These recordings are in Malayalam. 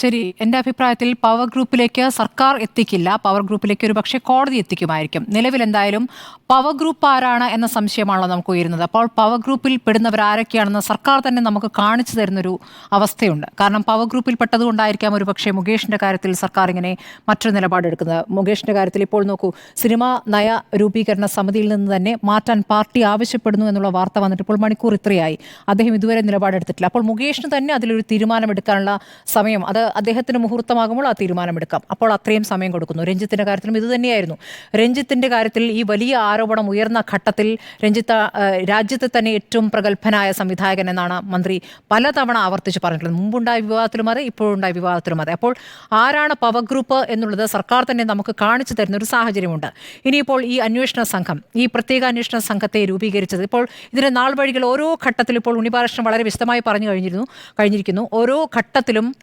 ശരി എന്റെ അഭിപ്രായത്തിൽ പവർ ഗ്രൂപ്പിലേക്ക് സർക്കാർ എത്തിക്കില്ല. പവർ ഗ്രൂപ്പിലേക്ക് ഒരു പക്ഷേ കോടതി എത്തിക്കുമായിരിക്കും. നിലവിൽ എന്തായാലും പവർ ഗ്രൂപ്പ് ആരാണ് എന്ന സംശയമാണല്ലോ നമുക്ക് ഉയരുന്നത്. അപ്പോൾ പവർ ഗ്രൂപ്പിൽ പെടുന്നവർ ആരൊക്കെയാണെന്ന് സർക്കാർ തന്നെ നമുക്ക് കാണിച്ചു തരുന്നൊരു അവസ്ഥയുണ്ട്. കാരണം പവർ ഗ്രൂപ്പിൽ പെട്ടതുകൊണ്ടായിരിക്കാം ഒരു പക്ഷേ മുകേഷിന്റെ കാര്യത്തിൽ സർക്കാർ ഇങ്ങനെ മറ്റൊരു നിലപാടെടുക്കുന്നത് മുകേഷിന്റെ കാര്യത്തിൽ ഇപ്പോൾ നോക്കൂ സിനിമാ നയ രൂപീകരണ സമിതിയിൽ നിന്ന് തന്നെ മാറ്റാൻ പാർട്ടി ആവശ്യപ്പെടുന്നു എന്നുള്ള വാർത്ത വന്നിട്ട് ഇപ്പോൾ മണിക്കൂർ ഇത്രയായി. അദ്ദേഹം ഇതുവരെ നിലപാടെടുത്തിട്ടില്ല അപ്പോൾ മുകേഷിന് തന്നെ അതിലൊരു തീരുമാനമെടുക്കാനുള്ള സമയം അത് അദ്ദേഹത്തിന് മുഹൂർത്തമാകുമ്പോൾ ആ തീരുമാനമെടുക്കാം. അപ്പോൾ അത്രയും സമയം കൊടുക്കുന്നു. രഞ്ജിത്തിന്റെ കാര്യത്തിലും ഇത് തന്നെയായിരുന്നു. രഞ്ജിത്തിന്റെ കാര്യത്തിൽ ഈ വലിയ ആരോപണം ഉയർന്ന ഘട്ടത്തിൽ രഞ്ജിത്ത് രാജ്യത്തെ തന്നെ ഏറ്റവും പ്രഗത്ഭനായ സംവിധായകൻ എന്നാണ് മന്ത്രി പലതവണ ആവർത്തിച്ച് പറഞ്ഞിട്ടുള്ളത്. മുമ്പുണ്ടായ വിവാദത്തിലും അതെ ഇപ്പോഴുണ്ടായ വിവാദത്തിലും അതെ. അപ്പോൾ ആരാണ് പവർ ഗ്രൂപ്പ് എന്നുള്ളത് സർക്കാർ തന്നെ നമുക്ക് കാണിച്ചു തരുന്ന ഒരു സാഹചര്യമുണ്ട്. ഇനിയിപ്പോൾ ഈ അന്വേഷണ സംഘം ഈ പ്രത്യേക അന്വേഷണ സംഘത്തെ രൂപീകരിച്ചത് ഇപ്പോൾ ഇതിന്റെ നാൾ വഴികൾ ഓരോ ഘട്ടത്തിലും ഇപ്പോൾ ഉണ്ണിബാലകൃഷ്ണൻ വളരെ വിശദമായി പറഞ്ഞു കഴിഞ്ഞിരുന്നു കഴിഞ്ഞിരിക്കുന്നു. ഓരോ ഘട്ടത്തിലും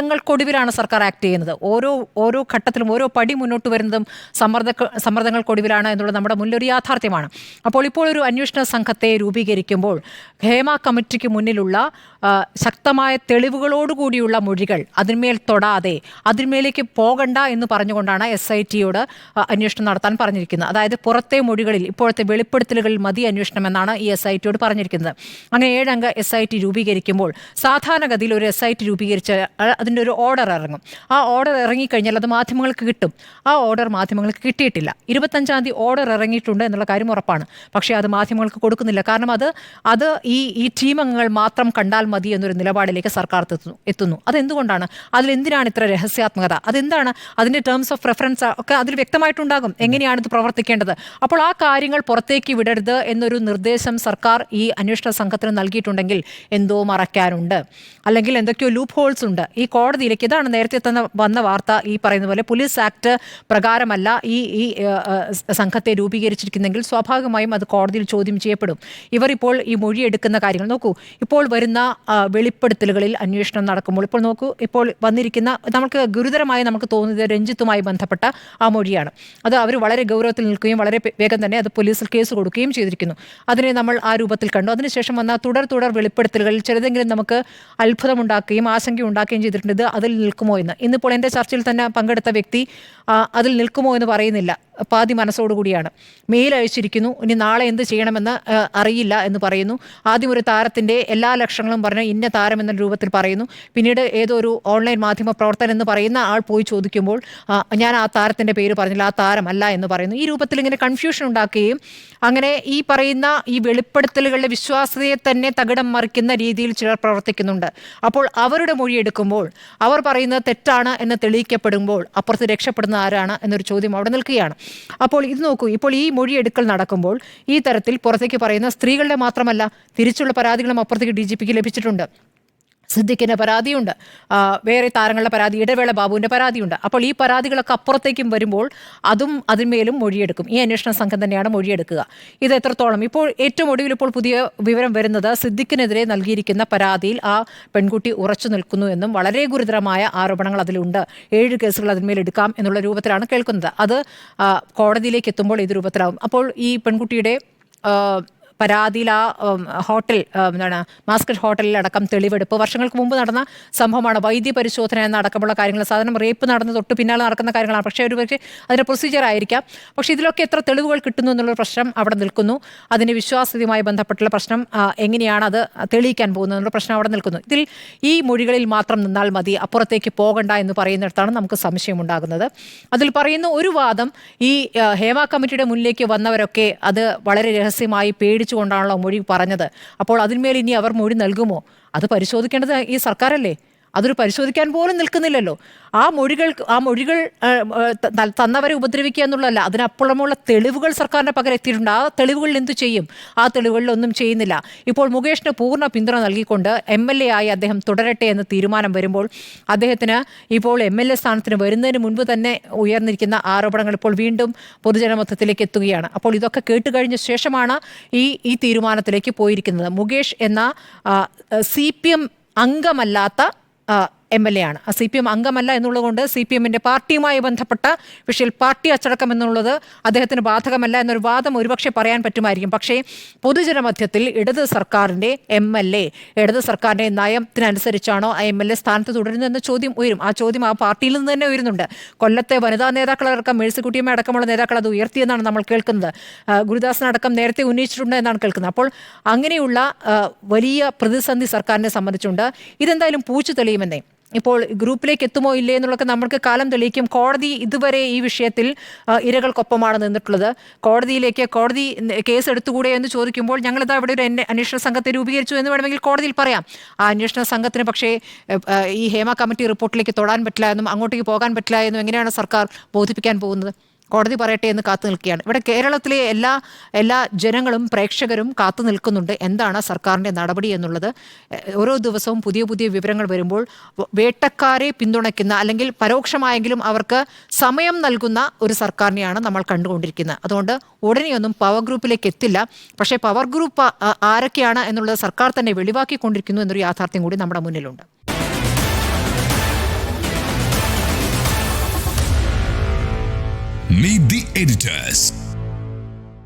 സമ്മർദ്ദങ്ങൾക്കൊടുവിലാണ് സർക്കാർ ആക്ട് ചെയ്യുന്നത്. ഓരോ ഓരോ ഘട്ടത്തിലും ഓരോ പടി മുന്നോട്ട് വരുന്നതും സമ്മർദ്ദ സമ്മർദ്ദങ്ങൾക്കൊടുവിലാണ് എന്നുള്ളത് നമ്മുടെ മുന്നിലൊരു യാഥാർത്ഥ്യമാണ്. അപ്പോൾ ഇപ്പോൾ ഒരു അന്വേഷണ സംഘത്തെ രൂപീകരിക്കുമ്പോൾ ഹേമ കമ്മിറ്റിക്ക് മുന്നിലുള്ള ശക്തമായ തെളിവുകളോടുകൂടിയുള്ള മൊഴികൾ അതിന്മേൽ തൊടാതെ അതിന്മേലേക്ക് പോകണ്ട എന്ന് പറഞ്ഞുകൊണ്ടാണ് എസ് ഐ ടിയോട് അന്വേഷണം നടത്താൻ പറഞ്ഞിരിക്കുന്നത്. അതായത് പുറത്തെ മൊഴികളിൽ ഇപ്പോഴത്തെ വെളിപ്പെടുത്തലുകളിൽ മതി അന്വേഷണം എന്നാണ് ഈ എസ് ഐ ടിയോട് പറഞ്ഞിരിക്കുന്നത്. അങ്ങനെ ഏഴംഗ എസ് ഐ ടി രൂപീകരിക്കുമ്പോൾ സാധാരണഗതിയിൽ ഒരു എസ് ഐ ടി രൂപീകരിച്ച അതിന്റെ ഒരു ഓർഡർ ഇറങ്ങും. ആ ഓർഡർ ഇറങ്ങിക്കഴിഞ്ഞാൽ അത് മാധ്യമങ്ങൾക്ക് കിട്ടും. ആ ഓർഡർ മാധ്യമങ്ങൾക്ക് കിട്ടിയിട്ടില്ല. ഇരുപത്തഞ്ചാം തീയതി ഓർഡർ ഇറങ്ങിയിട്ടുണ്ട് എന്നുള്ള കാര്യം ഉറപ്പാണ്. പക്ഷേ അത് മാധ്യമങ്ങൾക്ക് കൊടുക്കുന്നില്ല. കാരണം അത് അത് ഈ ഈ ടീമങ്ങൾ മാത്രം കണ്ടാൽ മതി എന്നൊരു നിലപാടിലേക്ക് സർക്കാർ എത്തുന്നു എത്തുന്നു. അതെന്തുകൊണ്ടാണ്? അതിലെന്തിനാണ് ഇത്ര രഹസ്യാത്മകത? അതെന്താണ്? അതിന്റെ ടേംസ് ഓഫ് റെഫറൻസ് ഒക്കെ അതിൽ വ്യക്തമായിട്ടുണ്ടാകും. എങ്ങനെയാണ് ഇത് പ്രവർത്തിക്കേണ്ടത്? അപ്പോൾ ആ കാര്യങ്ങൾ പുറത്തേക്ക് വിടരുത് എന്നൊരു നിർദ്ദേശം സർക്കാർ ഈ അന്വേഷണ സംഘത്തിന് നൽകിയിട്ടുണ്ടെങ്കിൽ എന്തോ മറയ്ക്കാനുണ്ട്. അല്ലെങ്കിൽ എന്തൊക്കെയോ ലൂപ്പ് ഹോൾസ് ഉണ്ട്. ഈ കോടതിയിലേക്ക് ഇതാണ് നേരത്തെ തന്നെ വന്ന വാർത്ത ഈ പറയുന്ന പോലെ പോലീസ് ആക്ട് പ്രകാരമല്ല ഈ ഈ സംഘത്തെ രൂപീകരിച്ചിരിക്കുന്നെങ്കിൽ സ്വാഭാവികമായും അത് കോടതിയിൽ ചോദ്യം ചെയ്യപ്പെടും. ഇവർ ഇപ്പോൾ ഈ മൊഴിയെടുക്കുന്ന കാര്യങ്ങൾ നോക്കൂ. ഇപ്പോൾ വരുന്ന വെളിപ്പെടുത്തലുകളിൽ അന്വേഷണം നടക്കുമ്പോൾ ഇപ്പോൾ നോക്കൂ ഇപ്പോൾ വന്നിരിക്കുന്ന നമുക്ക് ഗുരുതരമായി നമുക്ക് തോന്നുന്നത് രഞ്ജിത്തുമായി ബന്ധപ്പെട്ട ആ മൊഴിയാണ്. അത് അവർ വളരെ ഗൗരവത്തിൽ നിൽക്കുകയും വളരെ വേഗം തന്നെ അത് പോലീസിൽ കേസ് കൊടുക്കുകയും ചെയ്തിരിക്കുന്നു. അതിനെ നമ്മൾ ആ രൂപത്തിൽ കണ്ടു. അതിനുശേഷം വന്ന തുടർ തുടർ വെളിപ്പെടുത്തലുകളിൽ ചിലതെങ്കിലും നമുക്ക് അത്ഭുതമുണ്ടാക്കുകയും ആശങ്ക ഉണ്ടാക്കുകയും ചെയ്തിട്ടുണ്ട്. ഇത് അതിൽ നിൽക്കുമോ എന്ന്. ഇന്നിപ്പോൾ എന്റെ ചർച്ചയിൽ തന്നെ പങ്കെടുത്ത വ്യക്തി അതിൽ നിൽക്കുമോ എന്ന് പറയുന്നില്ല. പാതി മനസ്സോടുകൂടിയാണ് മെയിൽ അയച്ചിരിക്കുന്നു. ഇനി നാളെ എന്ത് ചെയ്യണമെന്ന് അറിയില്ല എന്ന് പറയുന്നു. ആദ്യം ഒരു താരത്തിന്റെ എല്ലാ ലക്ഷണങ്ങളും പറഞ്ഞ് ഇന്ന താരം എന്ന രൂപത്തിൽ പറയുന്നു. പിന്നീട് ഏതോ ഒരു ഓൺലൈൻ മാധ്യമ പ്രവർത്തകൻ എന്ന് പറയുന്ന ആൾ പോയി ചോദിക്കുമ്പോൾ ഞാൻ ആ താരത്തിന്റെ പേര് പറഞ്ഞില്ല ആ താരമല്ല എന്ന് പറയുന്നു. ഈ രൂപത്തിൽ ഇങ്ങനെ കൺഫ്യൂഷൻ ഉണ്ടാക്കുകയും അങ്ങനെ ഈ പറയുന്ന ഈ വെളിപ്പെടുത്തലുകളുടെ വിശ്വാസ്യതയെ തന്നെ തകിടം മറിക്കുന്ന രീതിയിൽ ചിലർ പ്രവർത്തിക്കുന്നുണ്ട്. അപ്പോൾ അവരുടെ മൊഴി എടുക്കുമ്പോൾ അവർ പറയുന്നത് തെറ്റാണ് എന്ന് തെളിയിക്കപ്പെടുമ്പോൾ അപ്പുറത്ത് രക്ഷപ്പെടുന്ന ആരാണ് എന്നൊരു ചോദ്യം അവിടെ നിൽക്കുകയാണ്. അപ്പോൾ ഇത് നോക്കൂ ഇപ്പോൾ ഈ മൊഴിയെടുക്കൽ നടക്കുമ്പോൾ ഈ തരത്തിൽ പുറത്തേക്ക് പറയുന്ന സ്ത്രീകളുടെ മാത്രമല്ല തിരിച്ചുള്ള പരാതികളും അപ്പുറത്തേക്ക് ഡി ലഭിച്ചിട്ടുണ്ട്. സിദ്ദിഖിന്റെ പരാതിയുണ്ട്. വേറെ താരങ്ങളുടെ പരാതി ഇടവേള ബാബുവിന്റെ പരാതിയുണ്ട്. അപ്പോൾ ഈ പരാതികളൊക്കെ അപ്പുറത്തേക്കും വരുമ്പോൾ അതും അതിന്മേലും മൊഴിയെടുക്കും. ഈ അന്വേഷണ സംഘം തന്നെയാണ് മൊഴിയെടുക്കുക. ഇത് എത്രത്തോളം? ഇപ്പോൾ ഏറ്റവും ഒടുവിൽ ഇപ്പോൾ പുതിയ വിവരം വരുന്നത് സിദ്ദിഖിനെതിരെ നൽകിയിരിക്കുന്ന പരാതിയിൽ ആ പെൺകുട്ടി ഉറച്ചു നിൽക്കുന്നു എന്നും വളരെ ഗുരുതരമായ ആരോപണങ്ങൾ അതിലുണ്ട്. ഏഴ് കേസുകൾ അതിന്മേൽ എടുക്കാം എന്നുള്ള രൂപത്തിലാണ് കേൾക്കുന്നത്. അത് കോടതിയിലേക്ക് എത്തുമ്പോൾ ഇത് രൂപത്തിലാവും അപ്പോൾ ഈ പെൺകുട്ടിയുടെ പരാതിയിൽ ആ ഹോട്ടൽ എന്താണ് മാസ്കറ്റ് ഹോട്ടലിൽ അടക്കം തെളിവെടുപ്പ്. വർഷങ്ങൾക്ക് മുമ്പ് നടന്ന സംഭവമാണ് വൈദ്യ പരിശോധന എന്ന അടക്കമുള്ള കാര്യങ്ങൾ. സാധാരണ റേപ്പ് നടന്ന തൊട്ട് പിന്നാലെ നടക്കുന്ന കാര്യങ്ങളാണ്. പക്ഷേ ഒരു പക്ഷേ അതിന്റെ പ്രൊസീജിയർ ആയിരിക്കാം. പക്ഷേ ഇതിലൊക്കെ എത്ര തെളിവുകൾ കിട്ടുന്നു എന്നുള്ള പ്രശ്നം അവിടെ നിൽക്കുന്നു. അതിന്റെ വിശ്വാസ്യതയുമായി ബന്ധപ്പെട്ടുള്ള പ്രശ്നം എങ്ങനെയാണ് അത് തെളിയിക്കാൻ പോകുന്നത് എന്നുള്ള പ്രശ്നം അവിടെ നിൽക്കുന്നു. ഇതിൽ ഈ മൊഴികളിൽ മാത്രം നിന്നാൽ മതി അപ്പുറത്തേക്ക് പോകണ്ട എന്ന് പറയുന്നിടത്താണ് നമുക്ക് സംശയമുണ്ടാകുന്നത്. അതിൽ പറയുന്ന ഒരു വാദം ഈ ഹേമ കമ്മിറ്റിയുടെ മുന്നിലേക്ക് വന്നവരൊക്കെ അത് വളരെ രഹസ്യമായി പേടിച്ചുകൊണ്ടാണല്ലോ മൊഴി പറഞ്ഞത്. അപ്പോൾ അതിന്മേൽ ഇനി അവർ മൊഴി നൽകുമോ? അത് പരിശോധിക്കേണ്ടത് ഈ സർക്കാരല്ലേ? അതൊരു പരിശോധിക്കാൻ പോലും നിൽക്കുന്നില്ലല്ലോ. ആ മൊഴികൾ ആ മൊഴികൾ തന്നവരെ ഉപദ്രവിക്കുക എന്നുള്ളതല്ല അതിനപ്പുറമുള്ള തെളിവുകൾ സർക്കാരിന്റെ പകരം എത്തിയിട്ടുണ്ട്. ആ തെളിവുകളിൽ എന്തു ചെയ്യും? ആ തെളിവുകളിൽ ഒന്നും ചെയ്യുന്നില്ല. ഇപ്പോൾ മുകേഷിന് പൂർണ പിന്തുണ നൽകിക്കൊണ്ട് എം എൽ എ ആയി അദ്ദേഹം തുടരട്ടെ എന്ന് തീരുമാനം വരുമ്പോൾ അദ്ദേഹത്തിന് ഇപ്പോൾ എം എൽ എ സ്ഥാനത്തിന് വരുന്നതിന് മുൻപ് തന്നെ ഉയർന്നിരിക്കുന്ന ആരോപണങ്ങൾ ഇപ്പോൾ വീണ്ടും പൊതുജനമധ്യത്തിലേക്ക് എത്തുകയാണ്. അപ്പോൾ ഇതൊക്കെ കേട്ട് കഴിഞ്ഞ ശേഷമാണ് ഈ ഈ തീരുമാനത്തിലേക്ക് പോയിരിക്കുന്നത്. മുകേഷ് എന്ന സി പി എം അംഗമല്ലാത്ത ആ, എം എൽ എ ആണ്. സി പി എം അംഗമല്ല എന്നുള്ളതുകൊണ്ട് സി പി എമ്മിന്റെ പാർട്ടിയുമായി ബന്ധപ്പെട്ട വിഷയത്തിൽ പാർട്ടി അച്ചടക്കം എന്നുള്ളത് അദ്ദേഹത്തിന് ബാധകമല്ല എന്നൊരു വാദം ഒരുപക്ഷെ പറയാൻ പറ്റുമായിരിക്കും. പക്ഷേ പൊതുജനമധ്യത്തിൽ ഇടത് സർക്കാരിന്റെ എം എൽ എ ഇടത് സർക്കാരിന്റെ നയത്തിനനുസരിച്ചാണോ ആ എം എൽ എ സ്ഥാനത്ത് തുടരുന്നതെന്ന ചോദ്യം ഉയരും. ആ ചോദ്യം ആ പാർട്ടിയിൽ നിന്ന് തന്നെ ഉയരുന്നുണ്ട്. കൊല്ലത്തെ വനിതാ നേതാക്കളടക്കം മേഴ്സിക്കുട്ടിയമ്മ അടക്കമുള്ള നേതാക്കൾ അത് ഉയർത്തിയെന്നാണ് നമ്മൾ കേൾക്കുന്നത്. ഗുരുദാസനടക്കം നേരത്തെ ഉന്നയിച്ചിട്ടുണ്ട് എന്നാണ് കേൾക്കുന്നത്. അപ്പോൾ അങ്ങനെയുള്ള വലിയ പ്രതിസന്ധി സർക്കാരിനെ സംബന്ധിച്ചുണ്ട്. ഇതെന്തായാലും പൂച്ചു തെളിയുമെന്നേ. ഇപ്പോൾ ഗ്രൂപ്പിലേക്ക് എത്തുമോ ഇല്ലേ എന്നുള്ളതൊക്കെ നമ്മൾക്ക് കാലം തെളിയിക്കും. കോടതി ഇതുവരെ ഈ വിഷയത്തിൽ ഇരകൾക്കൊപ്പമാണ് നിന്നിട്ടുള്ളത്. കോടതിയിലേക്ക് കോടതി കേസ് എടുത്തുകൂടെ എന്ന് ചോദിക്കുമ്പോൾ ഞങ്ങളിതാ ഇവിടെ ഒരു അന്വേഷണ സംഘത്തെ രൂപീകരിച്ചു എന്ന് വേണമെങ്കിൽ കോടതിയിൽ പറയാം. ആ അന്വേഷണ സംഘത്തിന് പക്ഷേ ഈ ഹേമ കമ്മിറ്റി റിപ്പോർട്ടിലേക്ക് തൊടാൻ പറ്റില്ല എന്നും അങ്ങോട്ടേക്ക് പോകാൻ പറ്റില്ല എന്നും എങ്ങനെയാണ് സർക്കാർ ബോധിപ്പിക്കാൻ പോകുന്നത്? കോടതി പറയട്ടെ എന്ന് കാത്തു നിൽക്കുകയാണ്. ഇവിടെ കേരളത്തിലെ എല്ലാ എല്ലാ ജനങ്ങളും പ്രേക്ഷകരും കാത്തു നിൽക്കുന്നുണ്ട്. എന്താണ് സർക്കാരിന്റെ നടപടി എന്നുള്ളത്? ഓരോ ദിവസവും പുതിയ പുതിയ വിവരങ്ങൾ വരുമ്പോൾ വേട്ടക്കാരെ പിന്തുണയ്ക്കുന്ന അല്ലെങ്കിൽ പരോക്ഷമായെങ്കിലും അവർക്ക് സമയം നൽകുന്ന ഒരു സർക്കാരിനെയാണ് നമ്മൾ കണ്ടുകൊണ്ടിരിക്കുന്നത്. അതുകൊണ്ട് ഉടനെയൊന്നും പവർ ഗ്രൂപ്പിലേക്ക് എത്തില്ല. പക്ഷേ പവർ ഗ്രൂപ്പ് ആരൊക്കെയാണ് എന്നുള്ളത് സർക്കാർ തന്നെ വെളിവാക്കിക്കൊണ്ടിരിക്കുന്നു എന്നൊരു യാഥാർത്ഥ്യം കൂടി നമ്മുടെ മുന്നിലുണ്ട്. Meet the editors.